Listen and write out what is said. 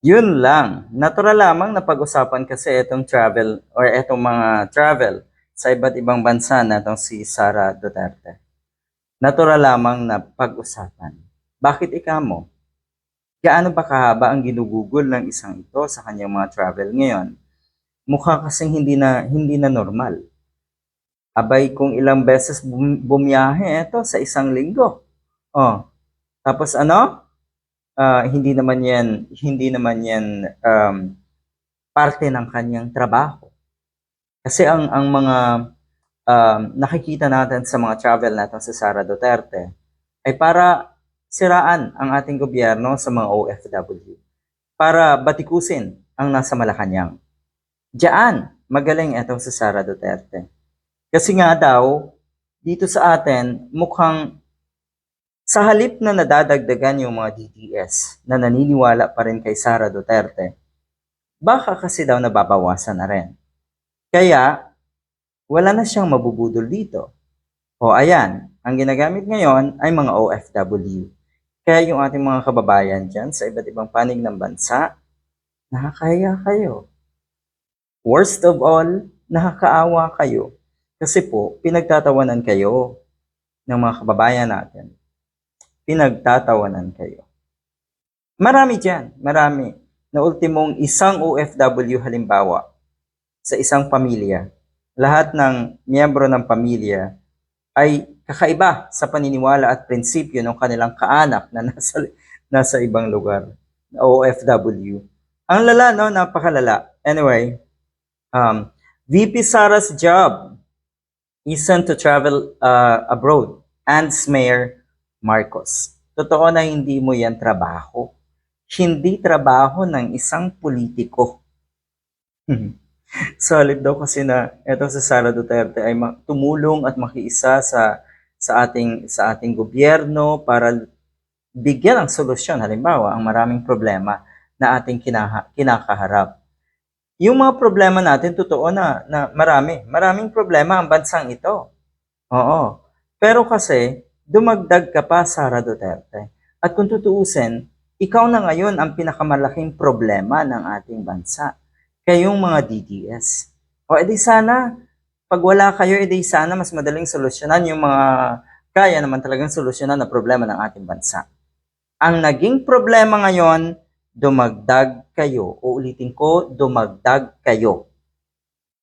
Yun lang. Natural lamang na pag-usapan kasi itong travel or itong mga travel sa iba't ibang bansa na itong si Sara Duterte. Natural lamang na pag-usapan. Bakit ika mo? Gaano ba kahaba ang ginugugol ng isang ito sa kanyang mga travel ngayon? Mukha kasing hindi na hindi na normal. Abay kung ilang beses bum- bumiyahe ito sa isang linggo. Oh. Tapos ano? Ah, hindi naman yan hindi naman yan um, parte ng kanyang trabaho. Kasi ang ang mga um, nakikita natin sa mga travel natin sa Sara Duterte ay para siraan ang ating gobyerno sa mga OFW. Para batikusin ang nasa Malacanang. Diyan, magaling ito sa Sara Duterte. Kasi nga daw, dito sa atin, mukhang sa halip na nadadagdagan yung mga DDS na naniniwala pa rin kay Sara Duterte, baka kasi daw nababawasan na rin. Kaya, wala na siyang mabubudol dito. O ayan, ang ginagamit ngayon ay mga OFW. Kaya yung ating mga kababayan dyan sa iba't ibang panig ng bansa, nakakaya kayo. Worst of all, nakakaawa kayo. Kasi po, pinagtatawanan kayo ng mga kababayan natin pinagtatawanan kayo. Marami dyan, marami. Na ultimong isang OFW halimbawa sa isang pamilya, lahat ng miyembro ng pamilya ay kakaiba sa paniniwala at prinsipyo ng kanilang kaanak na nasa, nasa ibang lugar, OFW. Ang lala, no? Napakalala. Anyway, um, VP Sara's job isn't to travel uh, abroad. And Mayor Marcos. Totoo na hindi mo yan trabaho. Hindi trabaho ng isang politiko. Solid daw kasi na eto sa Sara Duterte ay tumulong at makiisa sa sa ating sa ating gobyerno para bigyan ng solusyon halimbawa ang maraming problema na ating kinaha, kinakaharap. Yung mga problema natin totoo na na marami, maraming problema ang bansang ito. Oo. Pero kasi dumagdag ka pa, Sara Duterte. At kung tutuusin, ikaw na ngayon ang pinakamalaking problema ng ating bansa. Kayong mga DDS. O edi sana, pag wala kayo, edi sana mas madaling solusyonan yung mga kaya naman talagang solusyonan na problema ng ating bansa. Ang naging problema ngayon, dumagdag kayo. Uulitin ko, dumagdag kayo.